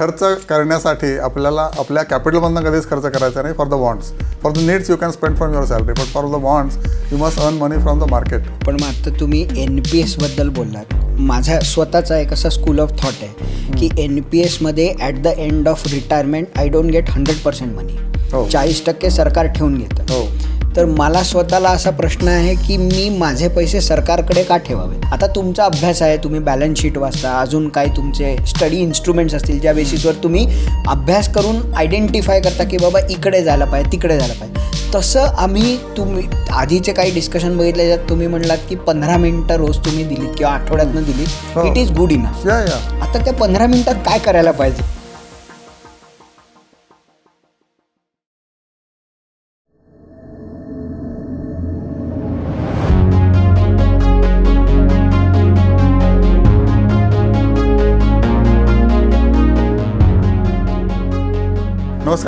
खर्च करण्यासाठी आपल्याला आपल्या कॅपिटलमधनं कधीच खर्च करायचा नाही for the wants for the needs you can spend from your salary but for the wants you must earn money from the market पण मग आता तुम्ही एन पी एसबद्दल बोललात. माझा स्वतःचा एक असा स्कूल ऑफ थॉट आहे की एन पी एसमध्ये at the end of retirement I don't get hundred percent. Money चाळीस टक्के सरकार ठेवून घेतं. हो. तर मला स्वतःला असा प्रश्न आहे की मी माझे पैसे सरकारकडे का ठेवावे आता तुमचा अभ्यास आहे तुम्ही बॅलन्स शीट वाचता अजून काय तुमचे स्टडी इन्स्ट्रुमेंट्स असतील ज्या बेसिसवर तुम्ही अभ्यास करून आयडेंटिफाय करता की बाबा इकडे जायला पाहिजे तिकडे जायला पाहिजे. तसं आम्ही तुम्ही आधीचे काही डिस्कशन बघितले ज्यात तुम्ही म्हणलात की पंधरा मिनटं रोज तुम्ही दिलीत किंवा आठवड्यातनं दिलीत. हो. इट इज गुड इनफ आता त्या पंधरा मिनिटात काय करायला पाहिजे?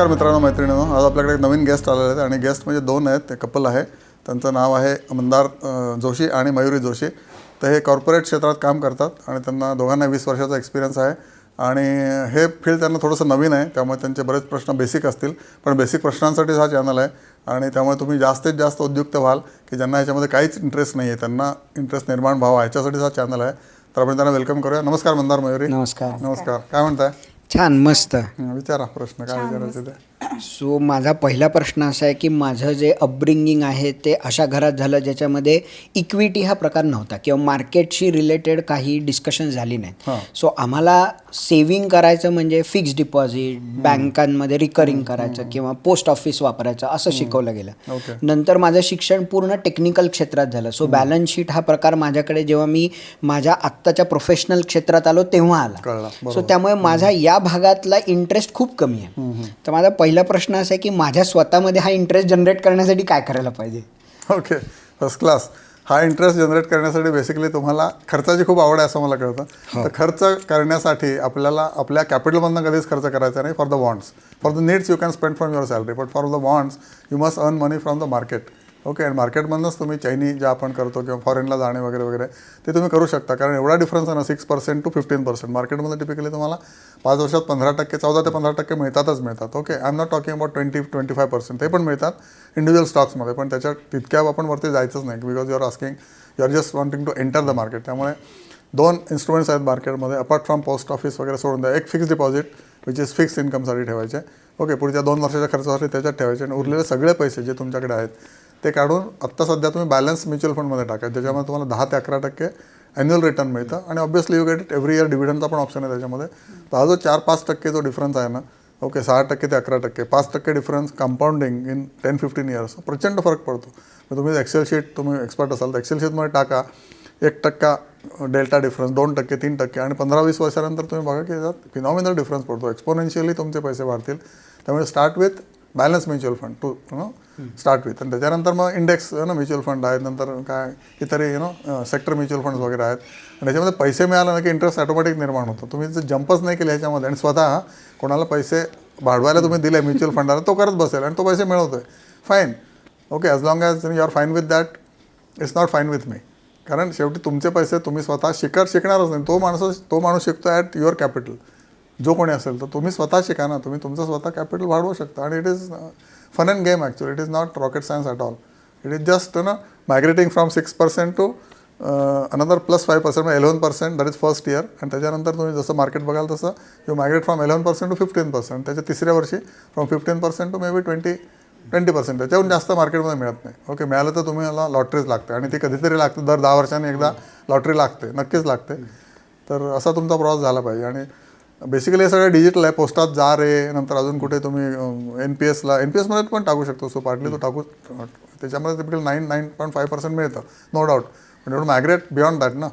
नमस्कार मित्रांनो मैत्रिणींनो. आज आपल्याकडे एक नवीन गेस्ट आलेले आहेत आणि गेस्ट म्हणजे दोन आहेत. ते कपल आहे. त्यांचं नाव आहे मंदार जोशी आणि मयुरी जोशी. तर हे कॉर्पोरेट क्षेत्रात काम करतात आणि त्यांना दोघांना वीस वर्षाचा एक्सपिरियन्स आहे. आणि हे फील्ड त्यांना थोडंसं नवीन आहे. त्यामुळे त्यांचे बरेच प्रश्न बेसिक असतील. पण बेसिक प्रश्नांसाठीच हा चॅनल आहे. आणि त्यामुळे तुम्ही जास्तीत जास्त उद्युक्त व्हाल की ज्यांना ह्याच्यामध्ये काहीच इंटरेस्ट नाही आहे त्यांना इंटरेस्ट निर्माण व्हावा ह्याच्यासाठीच हा चॅनल आहे. तर आपण त्यांना वेलकम करूया. नमस्कार मंदार मयुरी. नमस्कार. नमस्कार. काय म्हणताय? छान मस्त. विचारा प्रश्न काय विचारायचे ते. सो माझा पहिला प्रश्न असा आहे की माझं जे अपब्रिंगिंग आहे ते अशा घरात झालं ज्याच्यामध्ये इक्विटी हा प्रकार नव्हता किंवा मार्केटशी रिलेटेड काही डिस्कशन झाली नाहीत. हां. सो आम्हाला सेव्हिंग करायचं म्हणजे फिक्स डिपॉझिट बँकांमध्ये रिकरिंग करायचं किंवा पोस्ट ऑफिस वापरायचं असं शिकवलं गेलं. नंतर माझं शिक्षण पूर्ण टेक्निकल क्षेत्रात झालं. सो बॅलन्स शीट हा प्रकार माझ्याकडे जेव्हा मी माझ्या आत्ताच्या प्रोफेशनल क्षेत्रात आलो तेव्हा आला. सो त्यामुळे माझा या भागातला इंटरेस्ट खूप कमी आहे. तर माझा पहिला प्रश्न असा आहे की माझ्या स्वतःमध्ये हा इंटरेस्ट जनरेट करण्यासाठी काय करायला पाहिजे? ओके फर्स्ट क्लास हा इंटरेस्ट जनरेट करण्यासाठी बेसिकली तुम्हाला खर्चाची खूप आवड आहे असं मला कळतं. तर खर्च करण्यासाठी आपल्याला आपल्या कॅपिटलमधनं कधीच खर्च करायचा नाही for the wants for the needs you can spend from your salary but for the wants you must earn money from the market okay आणि मार्केटमधनंच तुम्ही चायनी ज्या आपण करतो किंवा फॉरेनला जाणे वगैरे वगैरे ते तुम्ही करू शकता. कारण एवढा डिफरन्स आहे ना six percent to fifteen percent मार्केटमध्ये टिपिकली तुम्हाला पाच वर्षात पंधरा टक्के चौदा ते पंधरा टक्के मिळतातच मिळतात. Okay I'm not talking about twenty twenty five percent ते पण मिळतात इंडिव्हिज्युअल स्टॉक्समध्ये पण त्याच्या तितक्या आपण वरती जायचंच नाही because you are asking you are just wanting to enter the market त्यामुळे दोन इन्स्ट्रुमेंट्स आहेत मार्केटमध्ये अपार्ट फ्रॉम पोस्ट ऑफिस वगैरे सोडून द्या. एक fix deposit which is fix इन्कमसाठी ठेवायचे. ओके पुढच्या दोन वर्षाच्या खर्चासाठी त्याच्यात ठेवायचे आणि उरलेले सगळे पैसे जे तुमच्याकडे आहेत ते काढून आत्ता सध्या तुम्ही बॅलन्स म्युच्युअल फंडमध्ये टाका. ज्याच्यामध्ये तुम्हाला दहा ते अकरा टक्के ॲन्युअल रिटर्न मिळतं. आणि obviously you get it every year डिव्हिडनचा पण ऑप्शन आहे त्याच्यामध्ये. तर हा जो चार पाच टक्के जो डिफरन्स आहे ना ओके सहा टक्के ते अकरा टक्के पाच टक्के difference compounding in ten fifteen years प्रचंड फरक पडतो. मग तुम्ही एक्सेल शीट तुम्ही एक्सपर्ट असाल तर एक्सेल शीटमध्ये टाका. एक टक्का डेल्टा डिफरन्स दोन टक्के तीन टक्के आणि पंधरा वीस वर्षानंतर तुम्ही बघा की त्यात फिनॉमिनल डिफरन्स पडतो. एक्सपोनेन्शियली तुमचे पैसे वाढतील. त्यामुळे start with balance mutual fund to you know start with आणि त्याच्यानंतर मग इंडेक्स ना म्युच्युअल फंड आहेत. नंतर काय इतर you know sector mutual funds वगैरे आहेत. आणि त्याच्यामध्ये पैसे मिळाले ना की इंटरेस्ट ऑटोमॅटिक निर्माण होतो. तुम्ही जर जंपच नाही केले ह्याच्यामध्ये आणि स्वतः कोणाला पैसे वाढवायला तुम्ही दिले म्युच्युअल फंडाला तो करत बसेल आणि तो पैसे मिळवतोय. Fine okay as long as you are fine with that it's not fine with me कारण शेवटी तुमचे पैसे तुम्ही स्वतः शिकार शिकणारच नाही. तो माणूस तो माणूस शिकतो ॲट युअर कॅपिटल जो कोणी असेल तर तुम्ही स्वतः शिका ना. तुम्ही तुमचं स्वतः कॅपिटल वाढवू शकता. आणि it is fun and game actually it is not rocket science at all it is just ना migrating from six percent to another plus five percent eleven percent that is first year आणि त्याच्यानंतर तुम्ही जसं market बघाल तसं you migrate from eleven percent to fifteen percent त्याच्या तिसऱ्या वर्षी from fifteen percent to maybe twenty twenty percent त्याच्याहून जास्त मार्केटमध्ये मिळत नाही. ओके मिळालं तर तुम्हाला लॉटरीच लागते. आणि ती कधीतरी लागते. दर दहा वर्षांनी एकदा लॉटरी लागते. नक्कीच लागते. तर असा तुमचा प्रवास झाला पाहिजे. आणि बेसिकली हे सगळं डिजिटल आहे. पोस्टात जा रे नंतर अजून कुठे तुम्ही एन पी एसला एन पी एसमध्ये पण टाकू शकतो. सो पार्टली तो टाकू त्याच्यामध्ये typical nine nine point five percent मिळतं. नो डाऊट पण एवढं मायग्रेट बियॉन्ड दॅट ना?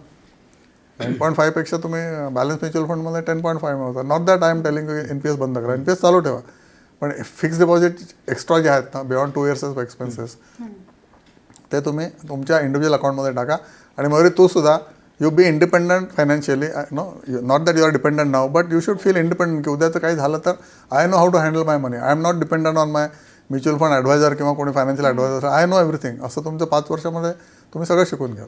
नाईन पॉईंट फाईव्हपेक्षा तुम्ही बॅलन्स म्युच्युअल फंडमध्ये टेन पॉईंट फाईव्ह मिळवता. Not that I'm telling N P S बंद करा. एन पी एस चालू ठेवा. पण फिक्स डिपॉझिट एक्स्ट्रा जे आहेत ना बियॉन्ड टू इयर्स एक्सपेन्सेस ते तुम्ही तुमच्या इंडिव्हिज्युअल अकाउंटमध्ये टाका. आणि मयुरी तू सुद्धा you be independent financially no not that you are dependent now but you should feel independent की उद्याचं काही झालं तर I know how to handle my money I'm not dependent on my mutual fund advisor किंवा कोणी financial advisor I know everything असं तुमच्या पाच वर्षामध्ये तुम्ही सगळं शिकून घ्या.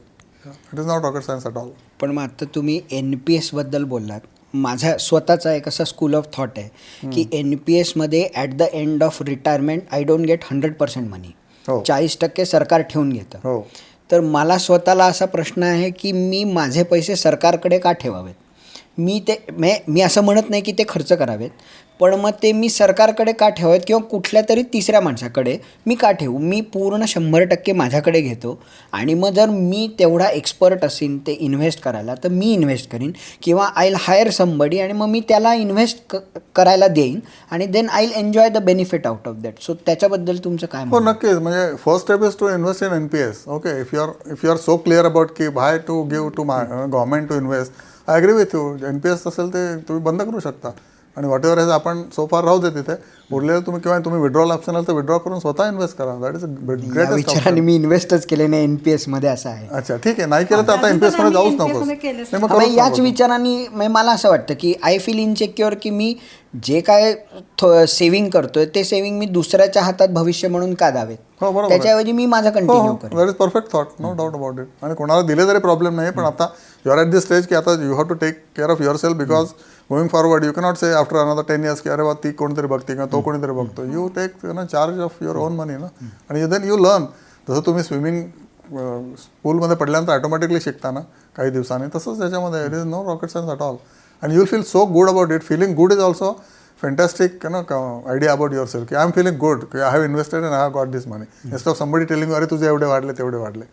It is not rocket science at all पण मग आता तुम्ही एन पी एसबद्दल बोललात. माझा स्वतःचा एक असा स्कूल ऑफ थॉट आहे की एन पी एसमध्ये at the end of retirement I don't get hundred percent money. चाळीस टक्के सरकार ठेवून घेतं. हो. तर मला स्वतःला असा प्रश्न आहे की मी माझे पैसे सरकारकडे का ठेवावेत? मी ते मे मी असं म्हणत नाही की ते खर्च करावेत पण मग ते मी सरकारकडे का ठेवावेत किंवा कुठल्या तरी तिसऱ्या माणसाकडे मी का ठेवू? मी पूर्ण शंभर टक्के माझ्याकडे घेतो. आणि मग जर मी तेवढा एक्सपर्ट असेन ते इन्व्हेस्ट करायला तर मी इन्व्हेस्ट करीन. किंवा आय विल हायर समबडी आणि मग मी त्याला इन्व्हेस्ट क करायला देईन. आणि then I will enjoy the benefit out of that so त्याच्याबद्दल तुमचं काय हो? नक्कीच. म्हणजे first step is to invest in N P S okay if you are if you are so clear about की by to give to my government to invest I agree with you N P S असेल ते तुम्ही बंद करू शकता. आणि whatever has आपण so far राहू दे तिथे. उरलेलं तुम्ही किंवा तुम्ही विड्रॉल ऑप्शन तर विड्रॉ करून स्वतः इन्व्हेस्ट करा. दॅट इज ग्रेटेस्ट विचाराने मी इन्व्हेस्टच केले नाही एन पी एसमध्ये असं आहे. अच्छा ठीक आहे. नाही केलं तर आता एन पी एसमध्ये जाऊच मध्ये हा, करूच याच नको. विचाराने म्हणजे मला असं वाटतं की आय फील इनसेक्युअर की मी जे काय सेव्हिंग करतोय ते सेव्हिंग मी दुसऱ्याच्या हातात भविष्य म्हणून का द्यावेत? हो. त्याच्याऐवजी मी माझं continue that is perfect thought no doubt about it आणि कोणाला दिले तरी प्रॉब्लेम नाही पण आता you are at this stage की आता you have to take care of yourself because going forward you cannot say after another ten years की अरे बा ती कोणतरी बघते किंवा तो कोणीतरी बघतो यू टेक ना charge of your own money ना. आणि देन यू लर्न जसं तुम्ही स्विमिंग पूलमध्ये पडल्यानंतर ऑटोमॅटिकली शिकता ना काही दिवसांनी तसंच त्याच्यामध्ये. It is no rocket science at all आणि you feel so good about it feeling good is also fantastic ना आयडिया अबाउट युअर सेल्फ की आय एम फिलिंग गुड की I have invested and I have got this money next of somebody telling अरे तुझे एवढे वाढले तेवढे वाढले.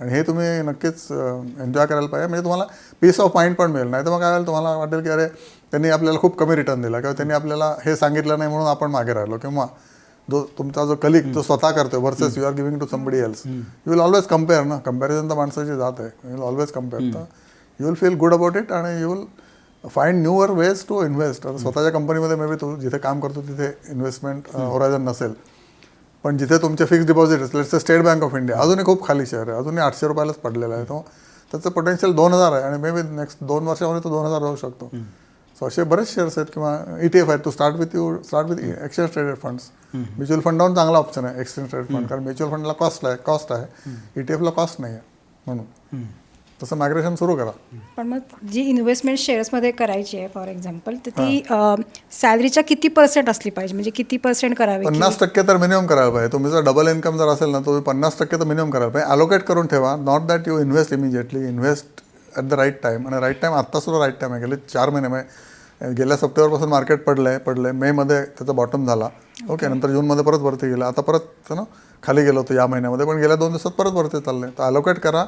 आणि हे तुम्ही नक्कीच एन्जॉय करायला पाहिजे. म्हणजे तुम्हाला पीस ऑफ माइंड पण मिळेल. नाही तर मग काय होईल तुम्हाला वाटेल की अरे त्यांनी आपल्याला खूप कमी रिटर्न दिला किंवा त्यांनी आपल्याला हे सांगितलं नाही म्हणून आपण मागे राहिलो. किंवा जो तुमचा जो कलिक तो स्वतः करतोय versus you are giving to somebody else you will always compare ना? कंपॅरिझन तर माणसाची जात आहे. यू विल ऑलवेज कंपेअर तर you will feel good about it आणि you will find newer ways to invest स्वतःच्या कंपनीमध्ये मे बी तू जिथे काम करतो तिथे इन्व्हेस्टमेंट होरायझन नसेल. पण जिथे तुमचे फिक्स डिपॉझिट असले स्टेट बँक ऑफ इंडिया अजूनही खूप खाली शेअर आहे अजूनही आठशे रुपयालाच पडलेला आहे तो. त्याचं पोटेन्शियल दोन हजार आहे आणि मे बी नेक्स्ट दोन वर्षामध्ये तो दोन हजार राहू शकतो. सो असे बरेच शेअर्स आहेत किंवा ई टी एफ आहेत to start with you start with exchange traded funds mutual फंडावरून चांगला ऑप्शन आहे एक्सचेंज ट्रेडेड फंड कारण म्युच्युअल फंडला कॉस्ट आहे कॉस्ट आहे. ई टी एफला कॉस्ट नाही आहे म्हणून. तसं मायग्रेशन सुरू करा. पण मग जी इन्व्हेस्टमेंट शेअर्समध्ये करायची आहे फॉर एक्झाम्पल तर ती सॅलरीच्या किती पर्सेंट असली पाहिजे? म्हणजे किती पर्सेंट करावी? पन्नास टक्के तर मिनिमम करायला पाहिजे. तुम्ही जर डबल इन्कम जर असेल ना तुम्ही पन्नास टक्के तर मिनिमम करायला पाहिजे. अलोकेट करून ठेवा. Not that you invest immediately invest at the right time आणि राईट टाईम आत्ता सुद्धा राईट टाईम आहे. गेले चार महिने म्हणजे गेल्या सप्टेंबरपासून मार्केट पडलं आहे पडलं आहे मेमध्ये त्याचा बॉटम झाला. ओके नंतर जूनमध्ये परत वरती गेला. आता परत ना खाली गेलो होतो या महिन्यामध्ये. पण गेल्या दोन दिवसात परत वरती चाललं तर अलोकेट करा.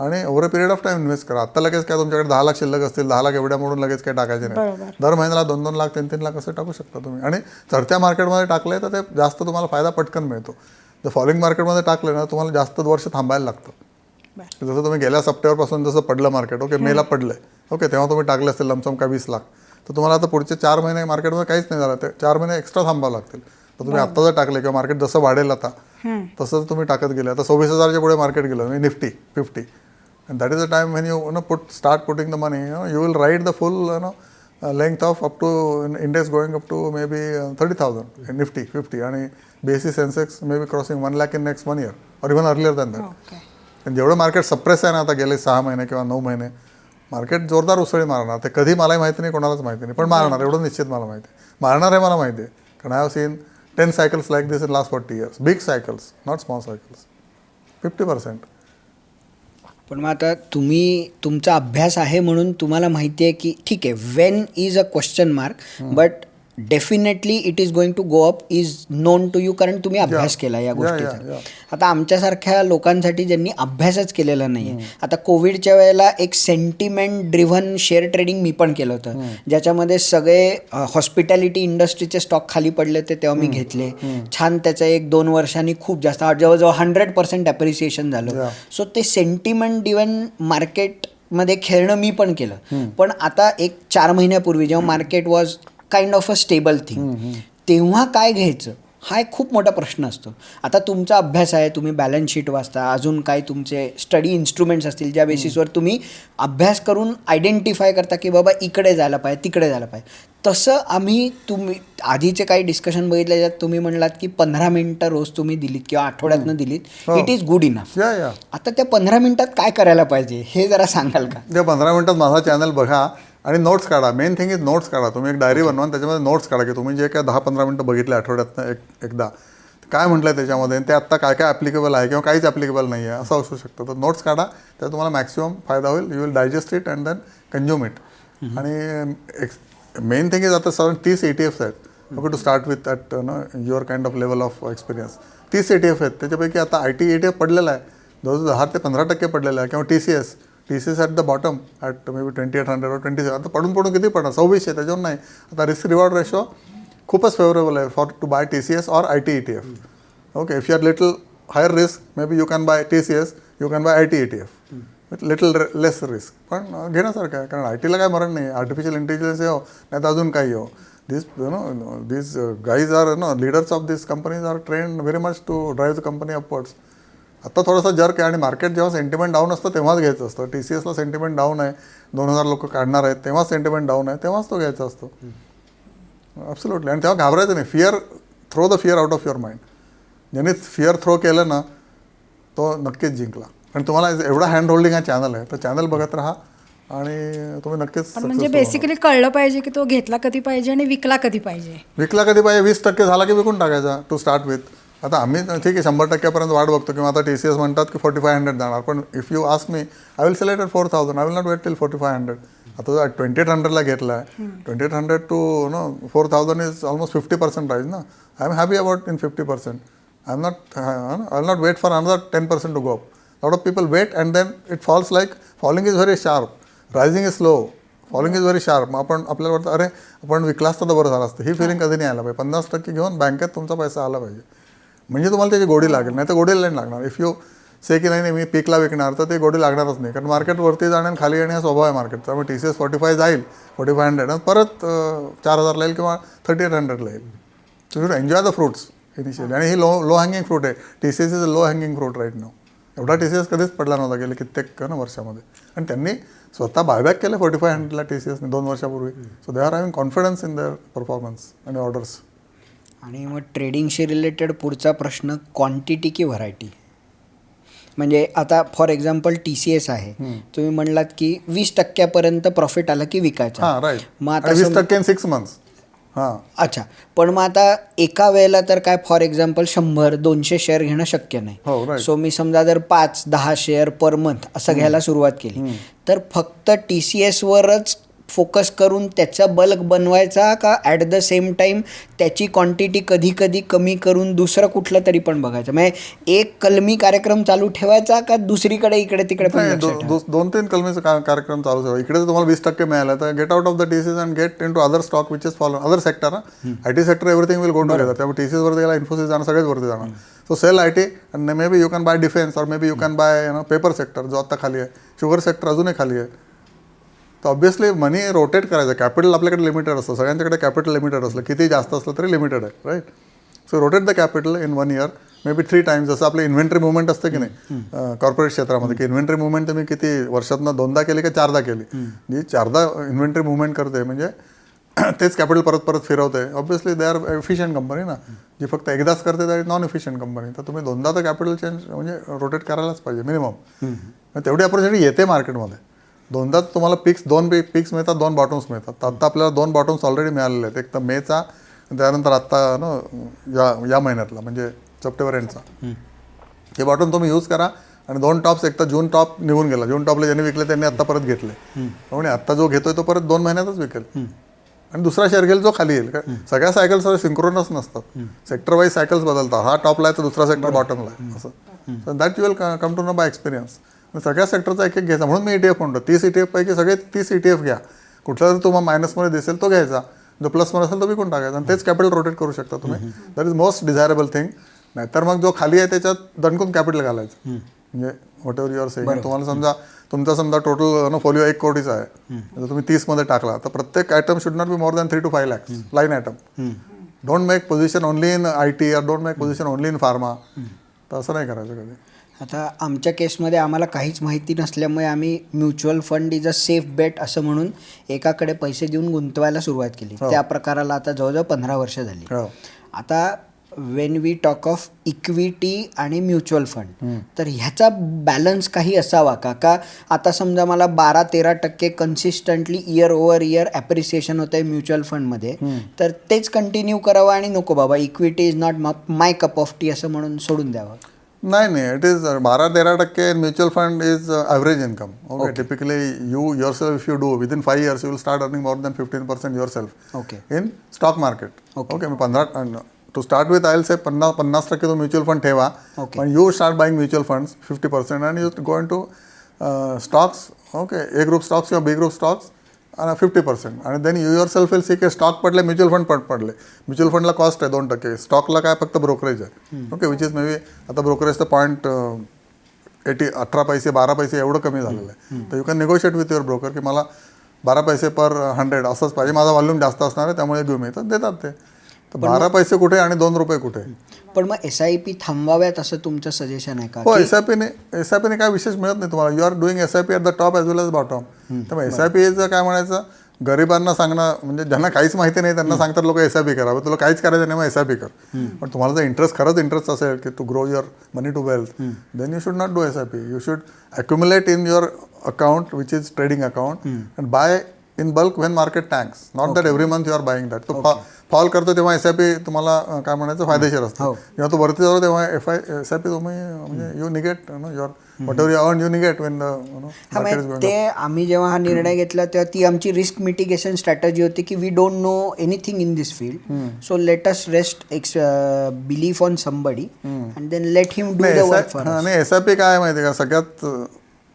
आणि over period of time invest करा. आता लगेच काय तुमच्याकडे दहा लाख शिल्लक असतील दहा लाख एवढ्या म्हणून लगेच काय टाकायचे नाही. दर महिन्याला दोन दोन लाख तीन तीन लाख असं टाकू शकता तुम्ही. आणि चढत्या मार्केटमध्ये टाकले तर ते जास्त तुम्हाला फायदा पटकन मिळतो. जर फॉलोइंग मार्केटमध्ये टाकले ना तुम्हाला जास्त वर्ष थांबायला लागतं. जसं तुम्ही गेल्या सप्टेंबरपासून जसं पडलं मार्केट ओके मेला पडलंय. ओके तेव्हा तुम्ही टाकले असतील लमसम का वीस लाख. तर तुम्हाला आता पुढचे चार महिने मार्केटमध्ये काहीच नाही झालं. ते चार महिने एक्स्ट्रा थांबावं लागतील. तर तुम्ही आत्ता जर टाकले किंवा मार्केट जसं वाढेल आता तसं तुम्ही टाकत गेले. आता सव्वीस हजारच्या पुढे मार्केट गेलं. Nifty fifty and that is a time when you know put start putting the money you will ride the full know length of up to index going up to may be thirty thousand Nifty fifty आणि B S C Sensex may be crossing one lakh in next one year और even earlier than that पण जेवढं market suppress आहे ना आता गेले सहा महिने किंवा नऊ महिने मार्केट जोरदार उसळी मारणार. ते कधी मलाही माहिती नाही कोणालाच माहिती नाही. पण मारणार एवढं निश्चित मला माहिती आहे. मारणार आहे मला माहिती आहे. कारण I have seen ten cycles like this in last forty years big cycles not small cycles fifty percent पण मग आता तुम्ही तुमचा अभ्यास आहे म्हणून तुम्हाला माहिती आहे की ठीक आहे when is a question mark but definitely it is going to go up is known to you कारण तुम्ही अभ्यास केला या गोष्टीचा. आता आमच्यासारख्या लोकांसाठी ज्यांनी अभ्यासच केलेला नाही आहे आता कोविडच्या वेळेला एक सेंटिमेंट ड्रिव्हन शेअर ट्रेडिंग मी पण केलं होतं. ज्याच्यामध्ये सगळे हॉस्पिटॅलिटी इंडस्ट्रीचे स्टॉक खाली पडले होते तेव्हा मी घेतले. छान त्याचं एक दोन वर्षांनी खूप जास्त जवळजवळ हंड्रेड पर्सेंट अप्रिसिएशन झालं. सो ते सेंटिमेंट ड्रिव्हन मार्केटमध्ये खेळणं मी पण केलं. पण आता एक चार महिन्यापूर्वी जेव्हा market was kind of a stable thing तेव्हा काय घ्यायचं? हा एक खूप मोठा प्रश्न असतो. आता तुमचा अभ्यास आहे तुम्ही बॅलन्स शीट वाचता अजून काय तुमचे स्टडी इन्स्ट्रुमेंट्स असतील ज्या बेसिसवर तुम्ही अभ्यास करून आयडेंटिफाय करता की बाबा इकडे जायला पाहिजे तिकडे जायला पाहिजे. तसं आम्ही तुम्ही आधीचे काही डिस्कशन बघितले ज्यात तुम्ही म्हणलात की पंधरा मिनटं रोज तुम्ही दिलीत किंवा आठवड्यातनं दिलीत. इट इज गुड इनफ आता त्या पंधरा मिनिटात काय करायला पाहिजे हे जरा सांगाल का? त्या पंधरा मिनटात माझा चॅनल बघा. आणि नोट्स काढा. मेन थिंग इज नोट्स काढा. तुम्ही एक डायरी बनवा आणि त्याच्यामध्ये नोट्स काढा की तुम्ही जे काय दहा पंधरा मिनटं बघितले आठवड्यातनं एक एकदा. काय म्हटलं त्याच्यामध्ये? ते आत्ता काय काय ॲप्लिकेबल आहे किंवा काहीच ॲप्लिकेबल नाही आहे असं असू शकतं. तर नोट्स काढा. त्यात तुम्हाला मॅक्सिमम फायदा होईल. You will digest it and then consume it आणि मेन थिंग इज आता साधारण तीस ए टी एफ्स आहेत. Okay to start with that know your kind of level of experience तीस ए टी एफ आहेत. त्याच्यापैकी आता I T E T F पडलेला आहे. जवळजवळ दहा ते पंधरा टक्के पडलेला आहे. किंवा T C S T C S at the bottom at may be twenty eight hundred twenty आता पडून पडून किती पडणार? सव्वीसशे त्याच्यावर नाही. आता रिस्क रिवॉर्ड रेशो खूपच फेवरेबल आहे for to buy T C S or I T E T F okay if you are little higher risk may be you can buy T C S you can buy I T E T F with little less risk पण घेण्यासारखं आहे कारण I टीला काय मरण नाही. Artificial intelligence हो नाही तर अजून काही हो. This you know this guys are know leaders of this companies are train very much to drive the company upwards आता थोडासा जर्क आहे आणि मार्केट जेव्हा सेंटिमेंट डाऊन असतं तेव्हाच घ्यायचं असतं. टी सी एसला सेंटिमेंट डाऊन आहे दोन हजार लोक काढणार आहेत तेव्हाच सेंटिमेंट डाऊन आहे तेव्हाच तो घ्यायचा असतो. ॲब्सोल्युटली आणि तेव्हा घाबरायचं नाही. Fear throw the fear out of your mind ज्याने फिअर थ्रो केलं ना तो नक्कीच जिंकला. आणि तुम्हाला एवढा हँड होल्डिंग हा चॅनल आहे. तर चॅनल बघत राहा आणि तुम्ही नक्कीच म्हणजे. बेसिकली कळलं पाहिजे की तो घेतला कधी पाहिजे आणि विकला कधी पाहिजे. विकला कधी पाहिजे? वीस टक्के झाला की विकून टाकायचा? टू स्टार्ट विथ आता आम्ही ठीक आहे शंभर टक्क्यापर्यंत वाट बघतो किंवा आता टी सी एस म्हणतात की फोर्टी फाय हंड्रेड जाणार. पण if you ask me I will select four thousand I will not wait till forty five hundred आता जर ट्वेंटी एट हंड्रेडला घेतला आहे twenty eight hundred to know four thousand is almost fifty percent rise ना. I am happy about in fifty percent I am not I will not wait for another ten percent to go up lot of people wait and then it falls like falling is very sharp rising is slow following is very sharp मग आपण आपल्याला वाटतं अरे आपण विकला असतं तर बरं झालं असतं. ही फिलिंग कधी नाही आला पाहिजे. पन्नास टक्के घेऊन बँकेत तुमचा पैसा आला पाहिजे. म्हणजे तुम्हाला त्याची गोडी लागेल नाही तर गोडीला नाही लागणार. इफ यू से की नाही नाही मी पीकला विकणार तर ते गोडी लागणारच नाही. कारण मार्केट वरती आणि खाली येणे हा स्वभाव आहे मार्केट त्यामुळे T C S forty five जाईल फोर्टी फाय हंड्रेड परत चार हजारला येईल किंवा थर्टी एट हंड्रेडला येईल so you enjoy the fruits initially आणि ही लो लो हँगिंग फ्रूट आहे. T C S is a low hanging fruit right नाव एवढा टी सी एस कधीच पडला नव्हता गेले कित्येक ना वर्षामध्ये. आणि त्यांनी स्वतः बायबॅक केलं फोर्टी फाय हंड्रेडला टी सी एसने दोन वर्षापूर्वी. So they are having confidence in their performance आणि ऑर्डर्स आणि मग ट्रेडिंगशी रिलेटेड पुढचा प्रश्न क्वांटिटी की व्हरायटी म्हणजे आता for example T C S आहे. तुम्ही म्हणलात की वीस टक्क्यापर्यंत प्रॉफिट आलं की विकायचं. हां मग आता वीस टक्के इन सिक्स मंथ्स हां. अच्छा. पण मग आता एका वेळेला तर काय फॉर एक्झाम्पल शंभर दोनशे शेअर घेणं शक्य हो, नाही. सो मी समजा जर पाच दहा शेअर पर मंथ असं घ्यायला सुरुवात केली तर फक्त टी सी एसवरच फोकस करून त्याचा बल्क बनवायचा का ॲट द सेम टाईम त्याची क्वांटिटी कधी कधी कमी करून दुसरं कुठलं तरी पण बघायचं? म्हणजे एक कलमी कार्यक्रम चालू ठेवायचा का दुसरीकडे इकडे तिकडे पण दोन तीन कलमीचे का- कार्यक्रम चालू ठेवा. इकडे तुम्हाला वीस टक्के मिळालं. तर get out of the T CS and get into other stock which is follow other sector I T sector everything will go to getter त्यामुळे टी सीज वरती गेला इन्फोसिस जाणार सगळेच वरती जाणार. So sell I T and may be you can buy defence और may be you can buy you know paper sector जो आता खाली आहे. शुगर सेक्टर अजूनही खाली आहे. तर ऑब्विसली मनी रोटेट करायचं. कॅपिटल आपल्याकडे लिमिटेड असतं. सगळ्यांच्याकडे कॅपिटल लिमिटेड असलं. किती जास्त असलं तरी लिमिटेड आहे right so rotate the capital in one year may be three times जसं आपलं इन्व्हेंटरी मुवमेंट असतं की नाही? कॉर्पोरेट क्षेत्रामध्ये. की इन्व्हेंटरी मुवमेंट तुम्ही किती वर्षातनं दोनदा केली का चारदा केली? जी चारदा इन्व्हेंटरी मुवमेंट करते म्हणजे तेच कॅपिटल परत परत फिरवते. Obviously they are efficient company ना. जी फक्त एकदाच करते तर नॉन एफिशियंट कंपनी तर तुम्ही दोनदा तर कॅपिटल चेंज म्हणजे रोटेट करायलाच पाहिजे मिनिमम तेवढी ऑपॉर्च्युनिटी येते मार्केटमध्ये दोनदा तुम्हाला पिक्स दोन पिक पिक्स मिळतात दोन बॉटम्स मिळतात. आत्ता आपल्याला दोन बॉटम्स ऑलरेडी मिळालेले आहेत. एक तर मेचा त्यानंतर आत्ता ना या या महिन्यातला म्हणजे सप्टेंबर एंडचा हे बॉटम तुम्ही यूज करा आणि दोन टॉप्स एक तर जून टॉप निघून गेला. जून टॉपला ज्यांनी विकले त्यांनी आत्ता परत घेतले. त्यामुळे आत्ता जो घेतोय तो परत दोन महिन्यातच विकेल. आणि दुसरा शेअर घेईल जो खाली येईल. सगळ्या सायकल्स सिंक्रोनस नसतात. सेक्टर वाईज सायकल्स बदलतात. हा टॉपला आहे तर दुसरा सेक्टर बॉटमला आहे. असं. So that you will come to know by experience सगळ्या सेक्टरचा एक एक घ्यायचा. म्हणून मी ईटीएफ म्हणतो. तीस ईटीएफ पैकी सगळे तीस ईटीएफ घ्या. कुठला जर तुम्हाला मायनसमध्ये दिसेल तो घ्यायचा. जो प्लसमध्ये असेल तो विकून टाकायचा. आणि तेच कॅपिटल रोटेट करू शकता तुम्ही. That is most desirable thing नाहीतर मग जो खाली आहे त्याच्यात दणकून कॅपिटल घालायचं. म्हणजे वॉट एव्हर युअर सेविंग तुम्हाला समजा तुमचा समजा टोटल फोलिओ एक कोटीचा आहे. जर तुम्ही तीसमध्ये टाकला तर प्रत्येक item should not be more than three two five lakhs line item don't make position only in I T or don't make position only in pharma तर असं नाही करायचं कधी. आता आमच्या केसमध्ये आम्हाला काहीच माहिती नसल्यामुळे आम्ही mutual fund is a safe bet असं म्हणून एकाकडे पैसे देऊन गुंतवायला सुरुवात केली. त्या प्रकाराला आता जवळजवळ पंधरा वर्ष झाली. हो. आता when we talk of equity आणि म्युच्युअल फंड तर ह्याचा बॅलन्स काही असावा का? का आता समजा मला बारा तेरा टक्के consistently year over year appreciation होतं आहे म्युच्युअल फंडमध्ये तर तेच कंटिन्यू करावं आणि नको बाबा equity is not my cup of tea असं म्हणून सोडून द्यावं. नाही नाही इट इज बारा तेरा टक्के mutual fund is average income okay typically you yourself if you do within five years you will start earning more than fifteen percent yourself okay in stock market okay मी पंधरा to start with I say पन्नास पन्नास टक्के तो mutual fund ठेवा. पण you start buying mutual funds fifty percent and you go into stocks okay A group stocks किंवा B group stocks fifty percent आणि then you yourself will see की stock पडले म्युच्युअल फंड पड पडले. Mutual फंडला cost आहे दोन टक्के. स्टॉकला काय फक्त ब्रोकरेज आहे. Okay which is may be आता ब्रोकरेज तर पॉईंट एटी अठरा पैसे बारा पैसे एवढं कमी झालेलं आहे. तर you can negotiate with your broker की मला बारा पैसे पर हंड्रेड असंच पाहिजे. माझा वॉल्यूम जास्त असणार आहे त्यामुळे घेऊ मी. तर देतात ते. तर बारा पैसे कुठे आणि दोन रुपये कुठे? पण मग एस आय पी थांबवाव्यात असं तुमचं सजेशन आहे का? हो एस आय पीने एस आय पीने काय विशेष मिळत नाही तुम्हाला. You are doing S I P at the top as well as bottom त्यामुळे एस आय पीचं काय म्हणायचं? गरिबांना सांगणं म्हणजे ज्यांना काहीच माहिती नाही त्यांना सांगतात लोक एस आय पी करा. तुला काहीच करायचं नाही मग एस आय पी कर. पण तुम्हाला जर इंटरेस्ट खरंच इंटरेस्ट असेल की to grow your money to wealth then you should not do S I P you should accumulate in your account which is trading account and buy in bulk when market tanks not that every month you are buying that तो fall करतो तेव्हा S I P तुम्हाला काय म्हणायचं? फायदेशीर असतं. हो. जेव्हा तो वरती जातो तेव्हा F I S I P तुम्ही म्हणजे you negate know your whatever you earn you negate when the ते आम्ही जेव्हा हा निर्णय घेतला तेव्हा ती आमची रिस्क मिटिगेशन स्ट्रॅटजी होती की we don't know anything in this field so let us rest ex belief on somebody and then let him do the work for नाही एस आय पी काय माहिती का? सगळ्यात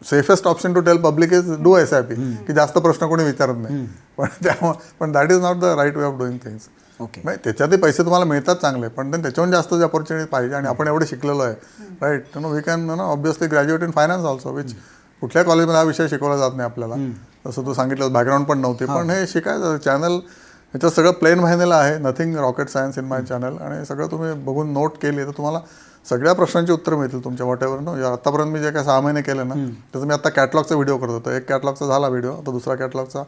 safest option to tell public is do S I P की जास्त प्रश्न कोणी विचारत नाही. पण त्यामुळे पण that is not the right way of doing things okay त्याच्यातही पैसे तुम्हाला मिळतात चांगले पण then त्याच्याहून जास्त ऑपॉर्च्युनिटी पाहिजे आणि आपण एवढे शिकलेलो आहे. Right no we can know obviously graduate in finance also which कुठल्या कॉलेजमध्ये हा विषय शिकवला जात नाही आपल्याला. जसं तू सांगितलं बॅकग्राऊंड पण नव्हते. पण हे शिकायचं चॅनल ह्याच्यात सगळं प्लेन महिनेला आहे. Nothing rocket science in my channel आणि सगळं तुम्ही बघून नोट केली तर तुम्हाला सगळ्या प्रश्नांची उत्तर मिळतील तुमच्या वॉट एव्हर नो आतापर्यंत मी जे काय सहा महिने केले ना त्याचं मी आता कॅटलॉगचा व्हिडिओ करत होतो. एक कॅटलॉगचा झाला व्हिडिओ आता दुसरा कॅटलॉगचा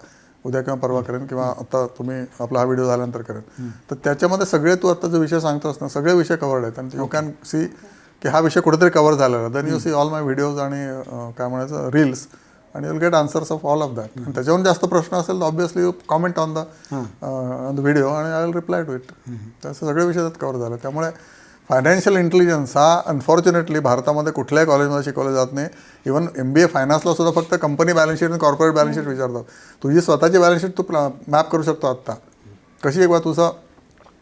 उद्या किंवा परवा करेन किंवा आता तुम्ही आपला हा व्हिडिओ झाल्यानंतर करेन. तर त्याच्यामध्ये सगळे तू आता जो विषय सांगतोस ना सगळे विषय कवर्ड आहेत. आणि यू कॅन सी की हा विषय कुठेतरी कव्हर झालेला then you see all my videos आणि काय म्हणायचं रील्स आणि you'll get answers of all of that आणि त्याच्याहून जास्त प्रश्न असेल तर obviously you comment on the on the video and I will reply to it तसं सगळे विषय त्यात कव्हर झाले. त्यामुळे फायनान्शियल इंटेलिजन्स हा अनफॉर्च्युनेटली भारतामध्ये कुठल्याही कॉलेजमध्ये शिकवलं जात नाही. इव्हन एम बी ए फायनान्सला सुद्धा फक्त कंपनी बॅलन्स शीट आणि कॉर्पोरेट बॅलन्स शीट विचारतात. तुझी स्वतःची बॅलन्स शीट तू मॅप करू शकतो आत्ता. कशी एक बा तुझं?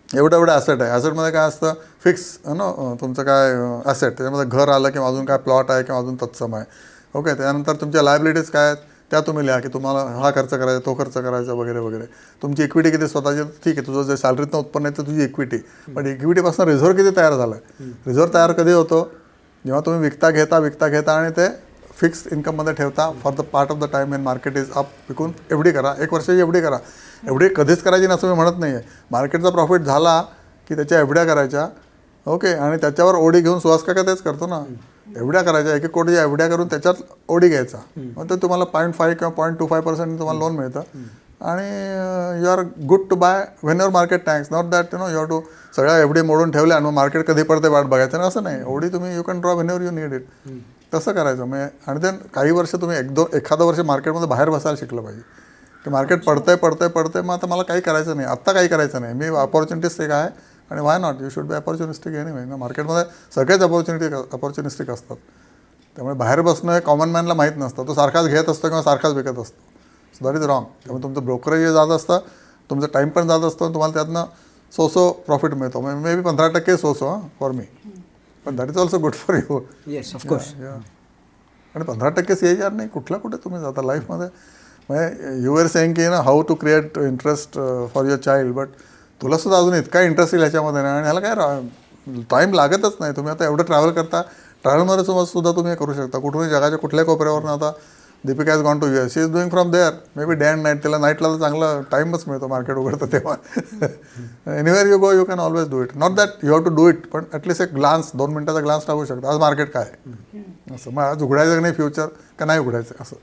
एवढं एवढं ॲसेट आहे. ॲसेटमध्ये काय असतं? फिक्स नो तुमचं काय ॲसेट त्याच्यामध्ये घर आलं किंवा अजून काय प्लॉट आहे किंवा अजून तत्सम आहे. ओके त्यानंतर तुमच्या लायबिलिटीज काय आहेत? त्या तुम्ही लिहा की तुम्हाला हा खर्च करायचा तो खर्च करायचा वगैरे वगैरे. तुमची इक्विटी किती स्वतःची? ठीक आहे तुझं जे सॅलरीतनं उत्पन्न आहे तर तुझी इक्विटी पण इक्विटीपासून रिझर्व किती तयार झाला? आहे रिझर्व तयार कधी होतो? जेव्हा तुम्ही विकता घेता विकता घेता आणि ते फिक्स इन्कममध्ये ठेवता for the part of the time in market is up विकून एवढी करा. एक वर्षाची एवढी करा. एवढी कधीच करायची नसं मी म्हणत नाही आहे मार्केटचा प्रॉफिट झाला की त्याच्या एवढ्या करायच्या. ओके आणि त्याच्यावर ओढी घेऊन सुवास का तेच करतो ना. एवढ्या करायच्या एक एक कोटीच्या एवढ्या करून त्याच्यात ओढी घ्यायचा. मग ते तुम्हाला पॉईंट फाय किंवा पॉईंट टू फाय पर्सेंट तुम्हाला लोन मिळतं. आणि you are good to buy when your market tanks not that you know you to सगळ्या एवढी मोडून ठेवल्या आणि मग मार्केट कधी पडते वाट बघायचं. नाही असं नाही. एवढी तुम्ही you can draw when your you need it तसं करायचं. म्हणजे आणि देन काही वर्ष तुम्ही एक दोन एखादं वर्ष मार्केटमध्ये बाहेर बसायला शिकलं पाहिजे. की मार्केट पडतंय पडतंय पडतंय. मग आता मला काही करायचं नाही. आत्ता काही करायचं नाही. मी ऑपॉर्च्युनिटिस्टिक आहे. आणि why not you should be opportunistic anyway ना मार्केटमध्ये सगळेच अपॉर्च्युनिटी अपॉर्च्युनिस्टिक असतात. त्यामुळे बाहेर बसणं हे कॉमन मॅनला माहीत नसतं. तो सारखाच घेत असतो किंवा सारखाच विकत असतो. सो दॅट इज रॉंग त्यामुळे तुमचं ब्रोकरेज जात असतं तुमचं टाईम पण जात असतो तुम्हाला त्यातनं सो सो प्रॉफिट मिळतो. मे बी पंधरा टक्के सो सो फॉर मी पण that is also good for you yes of course आणि पंधरा टक्के सी आर नाही कुठला कुठे तुम्ही जाता लाईफमध्ये म्हणजे यू आर सेईंग की ना how to create interest for your child but तुला सुद्धा अजून इतका इंटरेस्ट येईल ह्याच्यामध्ये नाही आणि ह्याला काय टाईम लागतच नाही. तुम्ही आता एवढं ट्रॅव्हल करता ट्रॅव्हलमध्ये सुद्धा सुद्धा तुम्ही हे करू शकता. कुठूनही जगाच्या कुठल्याही कोपऱ्यावरून आता Deepika has gone to you she is doing from there maybe day and night त्याला नाईटला तर चांगला टाईमच मिळतो मार्केट उघडतं तेव्हा. Anywhere you go you can always do it not that you have to do it पण ॲटलिस्ट एक ग्लान्स दोन मिनटाचा ग्लान्स टाकू शकता. आज मार्केट काय? असं. मग आज उघडायचं की नाही फ्युचर का नाही उघडायचं? असं.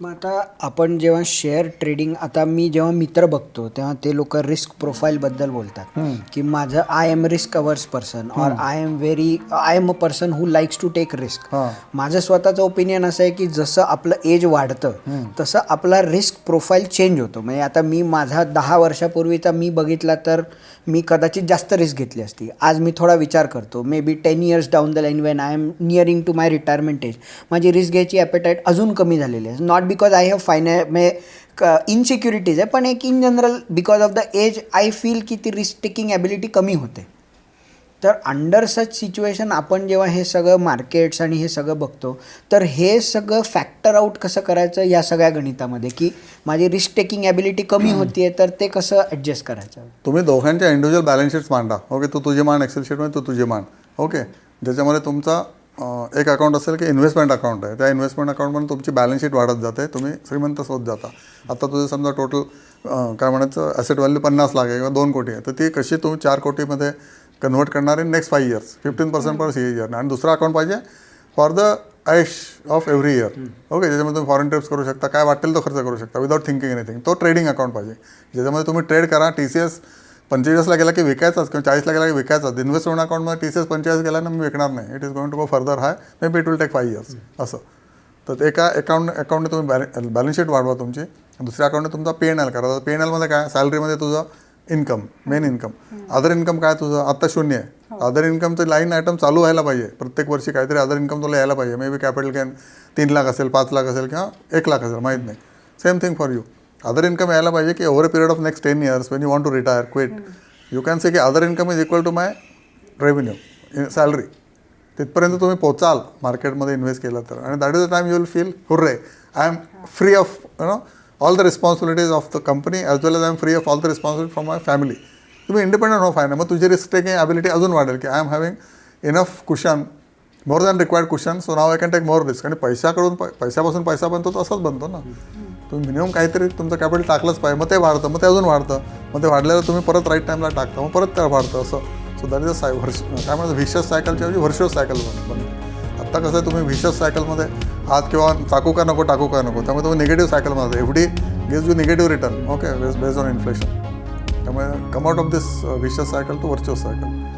मग आता आपण जेव्हा शेअर ट्रेडिंग आता मी जेव्हा मित्र बघतो तेव्हा ते लोक रिस्क प्रोफाईलबद्दल बोलतात. की माझं I am risk averse person और I am very I am a person who likes to take risk माझं स्वतःचं ओपिनियन असं आहे की जसं आपलं एज वाढतं तसं आपला रिस्क प्रोफाईल चेंज होतो. म्हणजे आता मी माझा दहा वर्षापूर्वीचा मी बघितला तर मी कदाचित जास्त रिस्क घेतली असती. आज मी थोडा विचार करतो. Maybe ten years down the line when I am nearing to my retirement age माझी रिस्क घ्यायची ॲपेटाईट अजून कमी झालेली आहे. नॉट बिकॉज आय हॅव फायना मे इनसिक्युरिटीज आहे पण एक in general because of the age I feel की ती रिस्क टेकिंग ॲबिलिटी कमी होते. तर अंडर सच सिच्युएशन आपण जेव्हा हे सगळं मार्केट्स आणि हे सगळं बघतो तर हे सगळं फॅक्टर आऊट कसं करायचं या सगळ्या गणितामध्ये? की माझी रिस्क टेकिंग ॲबिलिटी कमी होतीये तर ते कसं ॲडजस्ट करायचं? तुम्ही दोघांच्या इंडिव्हिज्युअल बॅलन्स शीट्स मांडा. ओके तू तुझी मान एक्सेल शीटमध्ये तू तुझी मान. ओके ज्याच्यामध्ये तुमचा एक अकाउंट असेल की इन्व्हेस्टमेंट अकाउंट आहे. त्या इन्व्हेस्टमेंट अकाउंटमध्ये तुमची बॅलन्स शीट वाढत जाते तुम्ही श्रीमंत होत जाता. आता तुझं समजा टोटल काय म्हणायचं ॲसेट व्हॅल्यू पन्नास लाख आहे किंवा दोन कोटी आहे तर ती कशी तुम्ही चार कोटीमध्ये कन्वर्ट करणार in next five years fifteen percent per C year आणि दुसरा अकाउंट पाहिजे for the ash of every year okay ज्याच्यामध्ये तुम्ही फॉरेन ट्रिप्स करू शकता. काय वाटेल तो खर्च करू शकता. विदाउट थिंकिंग एनिथिंग तो ट्रेडिंग अकाउंट पाहिजे. ज्याच्यामध्ये तुम्ही ट्रेड करा. टी सी एस पंचेचाळीसला गेला की विकायचाच किंवा चाळीसला गेला की विकायचाच. इन्व्हेस्टमेंट अकाउंटमध्ये टी सी एस पंचेचाळीस गेला ना मी विकणार नाही. It is going to go further high maybe it will take five years असं. तर एका अकाउंट अकाउंटने तुम्ही बॅल बॅलन्स शीट वाढवा तुमची. दुसऱ्या अकाउंटने तुमचा पी एन एल करा. पी एन एलमध्ये काय? सॅलरीमध्ये तुझं income main income other income काय तुझं? आत्ता शून्य आहे. अदर इन्कमचं लाईन आयटम चालू व्हायला पाहिजे. प्रत्येक वर्षी काहीतरी अदर इन्कम तुला यायला पाहिजे. मे बी कॅपिटल गेन तीन लाख असेल पाच लाख असेल किंवा एक लाख असेल माहीत नाही. Same thing for you other income यायला पाहिजे की over period of next ten years when you want to retire quit you can say की other income is equal to my revenue salary तिथपर्यंत तुम्ही पोचाल मार्केटमध्ये इन्व्हेस्ट केलं तर. आणि that is the time you will feel hurray I am free of you know all the responsibilities of the company as well as I am free of all the responsibility from my family तुम्ही independent हो फायना मग तुझी risk taking ability अजून वाढेल की I am having enough cushion more than required cushion so now I can take more risk आणि पैशाकडून प- पैशापासून पैसा बनतो तो असाच बनतो ना तुम्ही मिनिमम काहीतरी तुमचं कॅपिटल टाकलंच पाहिजे मग ते वाढतं मग ते अजून वाढतं मग ते वाढल्यावर तुम्ही परत राईट टाईमला टाकता मग परत ते वाढतं असं सो दॅट इज अ साय वर्ष काय म्हणतात व्हिशियस सायकलच्या ऐवजी व्हर्शियस सायकल बन बनते आत्ता कसं आहे तुम्ही विशेष सायकलमध्ये हात किंवा टाकू का नको टाकू का नको त्यामुळे तुम्ही निगेटिव्ह सायकलमध्ये F D gives you negative return okay based on inflation त्यामुळे कम आउट ऑफ दिस विशेष सायकल टू व्हर्च्युअल सायकल